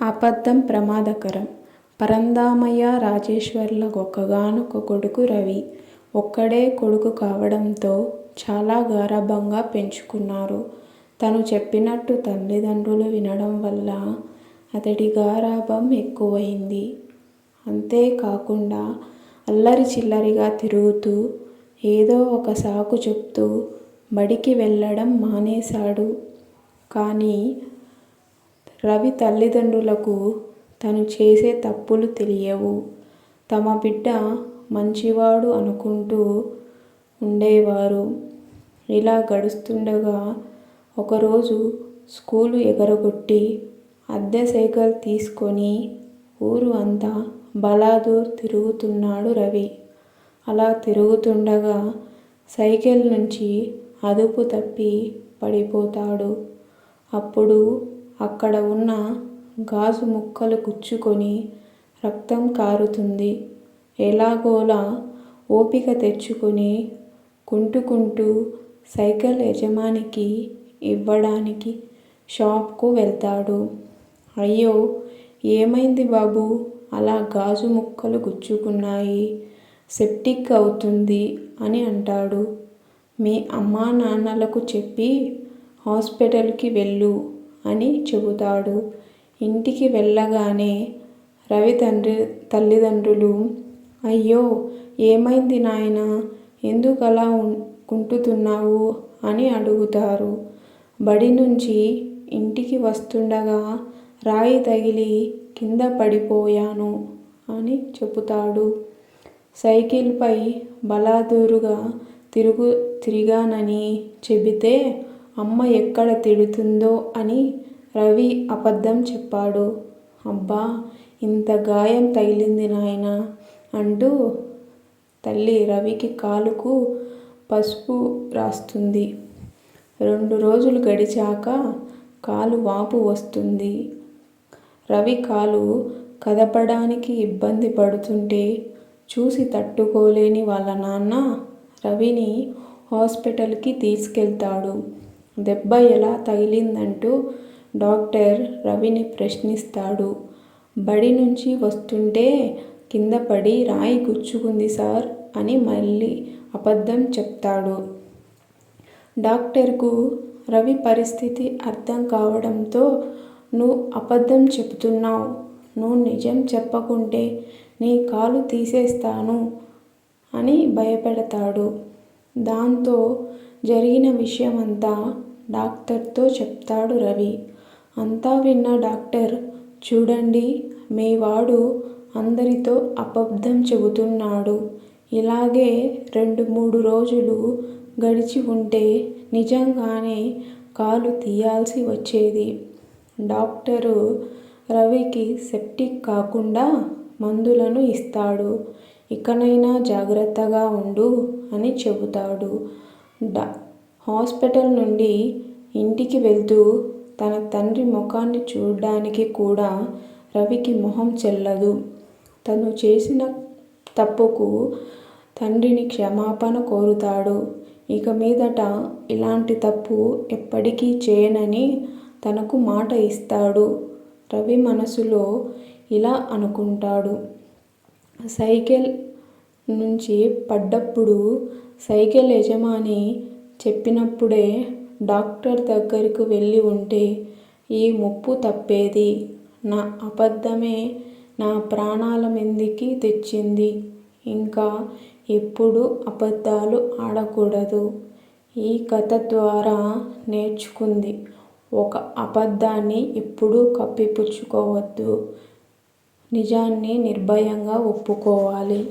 అబద్ధం ప్రమాదకరం పరంధామయ్య రాజేశ్వర్ల ఒక్కగానొక్క కొడుకు రవి. ఒక్కడే కొడుకు కావడంతో చాలా గారాభంగా పెంచుకున్నారు. తను చెప్పినట్టు తల్లిదండ్రులు వినడం వల్ల అతడి గారాభం ఎక్కువైంది అంతేకాకుండా అల్లరి చిల్లరిగా తిరుగుతూ, ఏదో ఒక సాకు చెప్తూ బడికి వెళ్ళడం మానేశాడు. కానీ రవి తల్లిదండ్రులకు తను చేసే తప్పులు తెలియవు. తమ బిడ్డ మంచివాడు అనుకుంటూ ఉండేవారు ఇలా గడుస్తుండగా ఒకరోజు స్కూలు ఎగరగొట్టి అద్దె సైకిల్ తీసుకొని ఊరు అంతా బలాదూర్ తిరుగుతున్నాడు రవి. అలా తిరుగుతుండగా సైకిల్ నుంచి అదుపు తప్పి పడిపోతాడు. అప్పుడు అక్కడ ఉన్న గాజు ముక్కలు గుచ్చుకొని రక్తం కారుతుంది. ఎలాగోలా ఓపిక తెచ్చుకొని కుంటుకుంటూ సైకిల్ యజమానికి ఇవ్వడానికి షాప్కు వెళ్తాడు. అయ్యో! ఏమైంది బాబూ అలా గాజు ముక్కలు గుచ్చుకున్నాయి. సెప్టిక్ అవుతుంది అని అంటాడు. మీ అమ్మానాన్నలకు చెప్పి హాస్పిటల్కి వెళ్ళు అని చెబుతాడు. ఇంటికి వెళ్ళగానే రవి తండ్రి తల్లిదండ్రులు అయ్యో! ఏమైంది నాయనా! ఎందుకలా కుంటుతున్నావు అని అడుగుతారు. బడి నుంచి ఇంటికి వస్తుండగా రాయి తగిలి కింద పడిపోయాను అని చెబుతాడు. సైకిల్పై బలాదూరుగా తిరుగు తిరిగానని చెబితే అమ్మ ఎక్కడ తిడుతుందో అని రవి అబద్ధం చెప్పాడు. అబ్బా! ఇంత గాయం తగిలింది నాయనా! అంటూ తల్లి రవికి కాలుకు పసుపు రాస్తుంది. రెండు రోజులు గడిచాక కాలు వాపు వస్తుంది. రవి కాలు కదపడానికి ఇబ్బంది పడుతుంటే చూసి తట్టుకోలేని వాళ్ళ నాన్న రవిని హాస్పిటల్కి తీసుకెళ్తాడు. దెబ్బ ఎలా తగిలిందంటూ డాక్టర్ రవిని ప్రశ్నిస్తాడు. బడి నుంచి వస్తుంటే కిందపడి రాయి గుచ్చుకుంది సార్ అని మళ్ళీ అబద్ధం చెప్తాడు. డాక్టర్కు రవి పరిస్థితి అర్థం కావడంతో నువ్వు అబద్ధం చెప్తున్నావు నువ్వు నిజం చెప్పకుంటే నీ కాలు తీసేస్తాను అని భయపెడతాడు. దాంతో జరిగిన విషయమంతా అంతా డాక్టర్తో చెప్తాడు రవి. అంతా విన్న డాక్టర్ చూడండి మీ వాడు అందరితో అబద్ధం చెబుతున్నాడు. ఇలాగే రెండు మూడు రోజులు గడిచి ఉంటే నిజంగానే కాలు తీయాల్సి వచ్చేది. డాక్టరు రవికి సెప్టిక్ కాకుండా మందులను ఇస్తాడు. ఇకనైనా జాగ్రత్తగా ఉండు అని చెబుతాడు. హాస్పిటల్ నుండి ఇంటికి వెళ్తూ తన తండ్రి ముఖాన్ని చూడ్డానికి కూడా రవికి మొహం చెల్లదు. తను చేసిన తప్పుకు తండ్రిని క్షమాపణ కోరుతాడు. ఇక మీదట ఇలాంటి తప్పు ఎప్పటికీ చేయనని తనకు మాట ఇస్తాడు. రవి మనసులో ఇలా అనుకుంటాడు. సైకిల్ నుంచి పడ్డప్పుడు సైకిల్ యజమాని చెప్పినప్పుడే డాక్టర్ దగ్గరకు వెళ్ళి ఉంటే ఈ ముప్పు తప్పేది. నా అబద్ధమే నా ప్రాణాల మీదికి తెచ్చింది. ఇంకా ఎప్పుడు అబద్ధాలు ఆడకూడదు. ఈ కథ ద్వారా నేర్చుకుంది ఒక అబద్ధాన్ని ఎప్పుడూ కప్పిపుచ్చుకోవద్దు. నిజాన్ని నిర్భయంగా ఒప్పుకోవాలి.